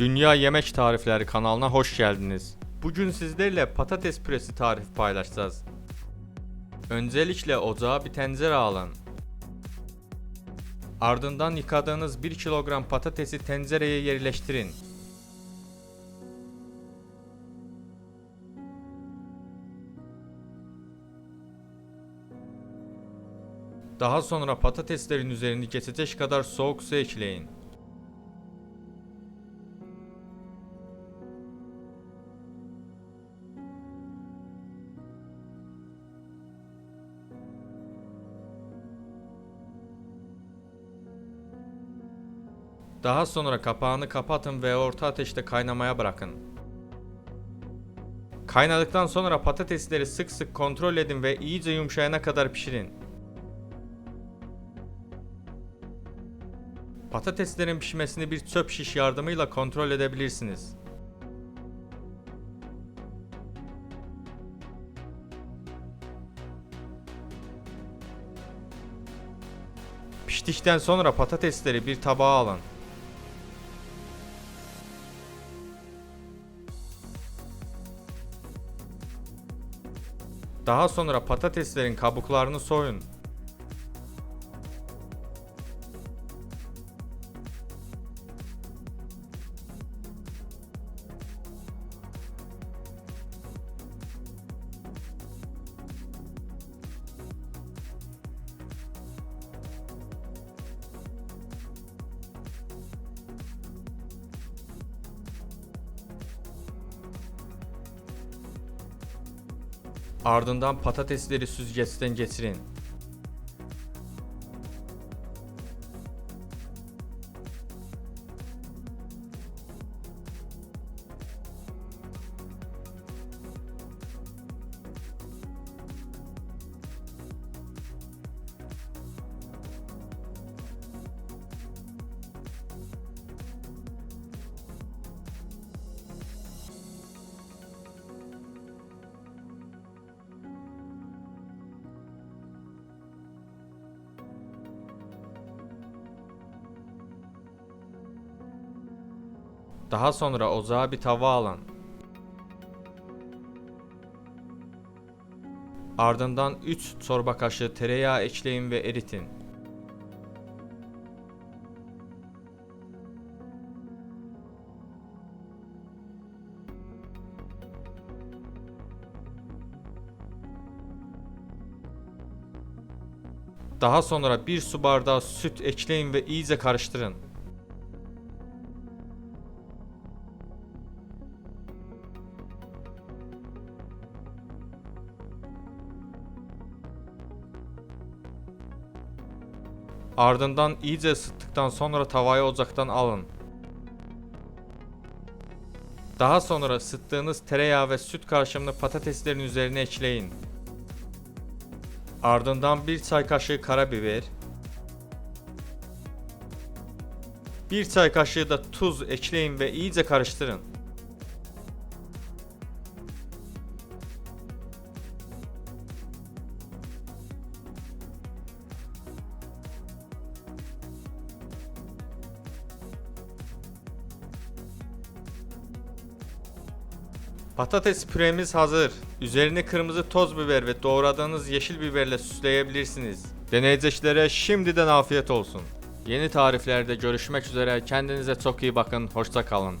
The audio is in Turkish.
Dünya Yemek Tarifleri kanalına hoş geldiniz. Bugün sizlerle patates püresi tarifi paylaşacağız. Öncelikle ocağa bir tencere alın. Ardından yıkadığınız 1 kilogram patatesi tencereye yerleştirin. Daha sonra patateslerin üzerini geçecek kadar soğuk su ekleyin. Daha sonra kapağını kapatın ve orta ateşte kaynamaya bırakın. Kaynadıktan sonra patatesleri sık sık kontrol edin ve iyice yumuşayana kadar pişirin. Patateslerin pişmesini bir çöp şiş yardımıyla kontrol edebilirsiniz. Piştikten sonra patatesleri bir tabağa alın. Daha sonra patateslerin kabuklarını soyun. Ardından patatesleri süzgeçten geçirin. Daha sonra ocağa bir tava alın. Ardından 3 çorba kaşığı tereyağı ekleyin ve eritin. Daha sonra bir su bardağı süt ekleyin ve iyice karıştırın. Ardından iyice ısıttıktan sonra tavayı ocaktan alın. Daha sonra ısıttığınız tereyağı ve süt karışımını patateslerin üzerine ekleyin. Ardından bir çay kaşığı karabiber, bir çay kaşığı da tuz ekleyin ve iyice karıştırın. Patates püremiz hazır. Üzerini kırmızı toz biber ve doğradığınız yeşil biberle süsleyebilirsiniz. Deneyeceklere şimdiden afiyet olsun. Yeni tariflerde görüşmek üzere. Kendinize çok iyi bakın. Hoşça kalın.